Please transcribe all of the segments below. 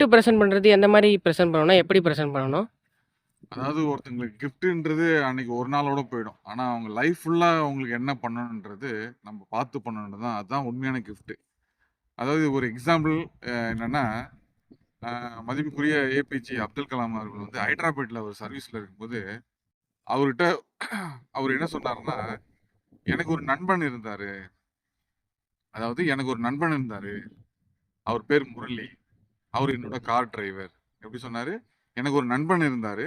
Gift present பண்றது எந்த மாதிரி ப்ரெசென்ட் பண்ணணும்? எப்படி ப்ரெசென்ட் பண்ணணும்? அதாவது ஒருத்தங்களுக்கு கிஃப்ட்டுன்றது அன்னைக்கு ஒரு நாளோட போயிடும். ஆனால் அவங்க லைஃப் ஃபுல்லாக அவங்களுக்கு என்ன பண்ணணுன்றது நம்ம பார்த்து பண்ணணுன்றது தான் அதுதான் உண்மையான கிஃப்ட்டு. அதாவது ஒரு எக்ஸாம்பிள் என்னென்னா மதிப்புக்குரிய ஏபிஜே அப்துல் கலாம் அவர்கள் வந்து ஹைட்ராபேட்டில் ஒரு சர்வீஸில் இருக்கும்போது, அவர்கிட்ட அவர் என்ன சொன்னார்னா "எனக்கு ஒரு நண்பன் இருந்தார் அதாவது எனக்கு ஒரு நண்பன் இருந்தார் அவர் பேர் முரளி. அவரு என்னோட கார் டிரைவர். எப்படி சொன்னாரு? "எனக்கு ஒரு நண்பன் இருந்தாரு.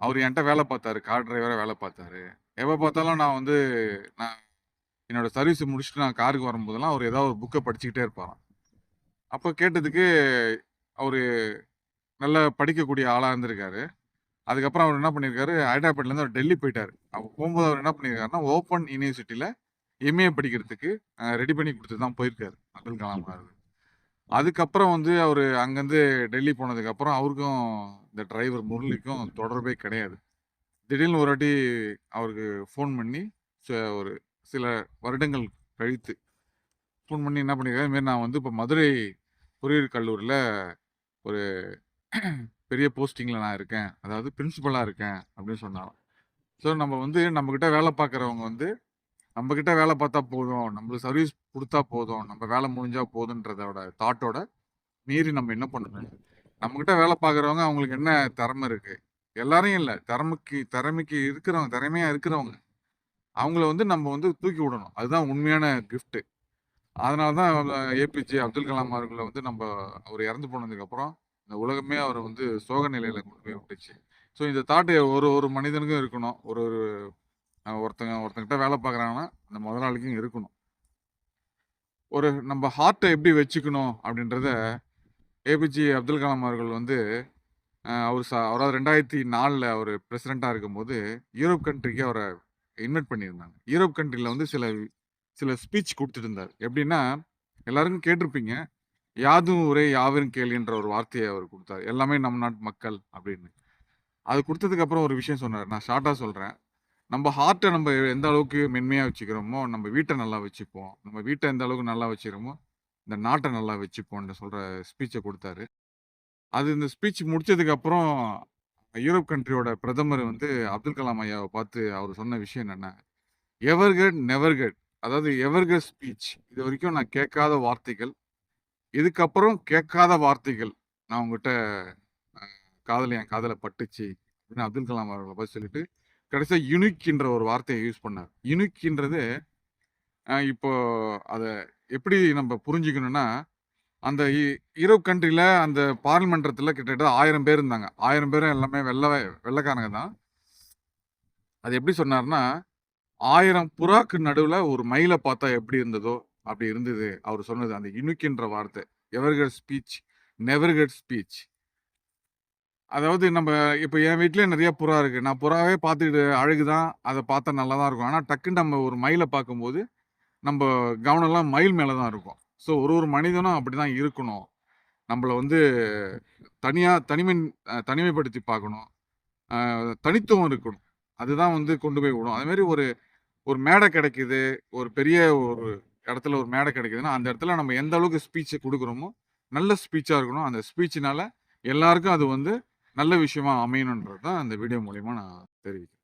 அவரு என்ட்ட வேல பார்த்தாரு. கார் டிரைவரா வேல பார்த்தாரு. எப்ப பார்த்தாலும் நான் வந்து நான் என்னோட சர்வீஸ முடிச்சுட்டு நான் காருக்கு வரும்போதெல்லாம், அவரு ஏதாவது ஒரு புக்க படிச்சுக்கிட்டே இருப்பாராம்." அப்ப கேட்டதுக்கு, அவரு நல்லா படிக்கக்கூடிய ஆளா இருந்திருக்காரு. அதுக்கப்புறம் அவரு என்ன பண்ணியிருக்காரு, ஹைட்ராபாட்லேருந்து அவரு டெல்லி போயிட்டாரு. அப்ப போம்போது அவரு என்ன பண்ணியிருக்காருன்னா, ஓப்பன் யுனிவர்சிட்டில எம்.ஏ படிக்கிறதுக்கு ரெடி பண்ணி குடுத்துட்டு தான் போயிருக்காரு, அப்துல் கலாம் அவர்கள். அதுக்கப்புறம் வந்து அவர் அங்கேருந்து டெல்லி போனதுக்கப்புறம், அவருக்கும் இந்த டிரைவர் முரளிக்கும் தொடர்பே கிடையாது. திடீர்னு ஒரு வாட்டி அவருக்கு ஃபோன் பண்ணி, ச ஒரு சில வருடங்கள் கழித்து ஃபோன் பண்ணி என்ன பண்ணியிருக்காரு, இதுமாரி நான் வந்து இப்போ மதுரை பொறியியல் கல்லூரியில் ஒரு பெரிய போஸ்டிங்கில் நான் இருக்கேன். அதாவது பிரின்சிபலாக இருக்கேன்." அப்படின்னு சொன்னாலும் ஸோ நம்ம வந்து நம்மக்கிட்ட வேலை பார்க்குறவங்க வந்து, நம்ம கிட்ட வேலை பார்த்தா போதும், நம்மளுக்கு சர்வீஸ் கொடுத்தா போதும், நம்ம வேலை முடிஞ்சா போதுன்றதோட தாட்டோட மீறி நம்ம என்ன பண்ணணும், நம்மக்கிட்ட வேலை பார்க்குறவங்க அவங்களுக்கு என்ன திறமை இருக்கு? எல்லாரையும் இல்லை திறமைக்கு திறமைக்கு இருக்கிறவங்க திறமையா இருக்கிறவங்க. அவங்கள வந்து நம்ம வந்து தூக்கி விடணும். அதுதான் உண்மையான கிஃப்ட்டு. அதனால தான் ஏபிஜே அப்துல் கலாம் அவர்களை வந்து நம்ம அவர் இறந்து போனதுக்கப்புறம், இந்த உலகமே அவரை வந்து சோக நிலையில கொண்டு போய் விட்டுச்சு. ஸோ இந்த தாட்டு ஒரு ஒரு மனிதனுக்கும் இருக்கணும். ஒரு ஒரு ஒருத்தங்க ஒருத்தங்கிட்ட வேலை பார்க்குறாங்கன்னா, அந்த முதலாளிக்கும் இருக்கணும். ஒரு நம்ம ஹார்ட்டை எப்படி வச்சுக்கணும் அப்படின்றத, ஏபிஜே அப்துல் கலாம் அவர்கள் வந்து, அவர் சா ச அதாவது 2004ல அவரு பிரசிடென்ட்டா இருக்கும்போது, யூரோப் கண்ட்ரிக்கு அவரை இன்வைட் பண்ணியிருந்தாங்க. யூரோப் கண்ட்ரியில் வந்து சில சில ஸ்பீச் கொடுத்துட்டு இருந்தார் எப்படின்னா, எல்லாருக்கும் கேட்டிருப்பீங்க. "யாதும் ஒரே யாவரும் கேள்வின்ற ஒரு வார்த்தையை அவர் கொடுத்தார் எல்லாமே நம் நாட்டு மக்கள் அப்படின்னு. அது கொடுத்ததுக்கப்புறம் ஒரு விஷயம் சொன்னார் நான் ஷார்ட்டாக சொல்கிறேன் நம்ம ஹார்ட்டை நம்ம எந்த அளவுக்கு மென்மையாக வச்சுக்கிறோமோ, நம்ம வீட்டை நல்லா வச்சுப்போம். நம்ம வீட்டை எந்த அளவுக்கு நல்லா வச்சுக்கிறோமோ, இந்த நாட்டை நல்லா வச்சுப்போம்னு சொல்கிற ஸ்பீச்சை கொடுத்தாரு அது இந்த ஸ்பீச் முடித்ததுக்கப்புறம் யூரோப் கண்ட்ரியோட பிரதமர் வந்து அப்துல் கலாம் ஐயாவை பார்த்து அவர் சொன்ன விஷயம் என்னென்ன "எவர் நெவர்கட் நெவர் அதாவது எவர்கட் ஸ்பீச் இது வரைக்கும் நான் கேட்காத வார்த்தைகள். இதுக்கப்புறம் கேட்காத வார்த்தைகள். நான் உங்ககிட்ட காதலை என் காதலை பட்டுச்சு. அப்படின்னு அப்துல் கலாம் அவர்களை பார்த்து சொல்லிட்டு, கடைசியாக யுனிக்ன்ற ஒரு வார்த்தையை யூஸ் பண்ணார் யுனிக்ன்றது இப்போ அதை எப்படி நம்ம புரிஞ்சுக்கணும்னா, அந்த இ கண்ட்ரியில் அந்த பார்லிமெண்டத்தில் கிட்டத்தட்ட ஆயிரம் பேர் இருந்தாங்க. ஆயிரம் பேரும் எல்லாமே வெள்ள வெள்ளைக்காரங்க தான். அது எப்படி சொன்னார்னா ஆயிரம் புறாக்கு நடுவில் ஒரு மயிலை பார்த்தா எப்படி இருந்ததோ, அப்படி இருந்தது." அவர் சொன்னது அந்த யுனிக்ன்ற வார்த்தை. Ever get speech, never get speech. அதாவது நம்ம இப்போ என் வீட்லயே நிறைய புறா இருக்கு. நான் புறாவே பார்த்துட்டு அழகு தான். அத பார்த்தா நல்லா தான் இருக்கும். ஆனா டக்குன்னு நம்ம ஒரு மயில பார்க்கும்போது, நம்ப கவனம்லாம் மயில் மேல தான் இருக்கும். ஸோ ஒரு ஒரு மனிதனும் அப்படிதான் இருக்கணும். நம்மள வந்து தனியா தனிமை அ தனிமைப்படுத்தி பார்க்கணும். அ தனித்துவம் இருக்கணும். அதுதான் வந்து கொண்டு போய் விடும். அதுமாரி ஒரு ஒரு மேடை கிடைக்குது. ஒரு பெரிய ஒரு இடத்துல ஒரு மேடை கிடைக்குதுன்னா, அந்த இடத்துல நம்ம எந்த அளவுக்கு ஸ்பீச்ச குடுக்குறோமோ, நல்ல ஸ்பீச்சா இருக்கணும். அந்த ஸ்பீச்னால எல்லாருக்கும் அது வந்து நல்ல விஷயமா அமையணுன்றது தான் இந்த வீடியோ மூலயமா நான் தெரிவிக்கிறேன்.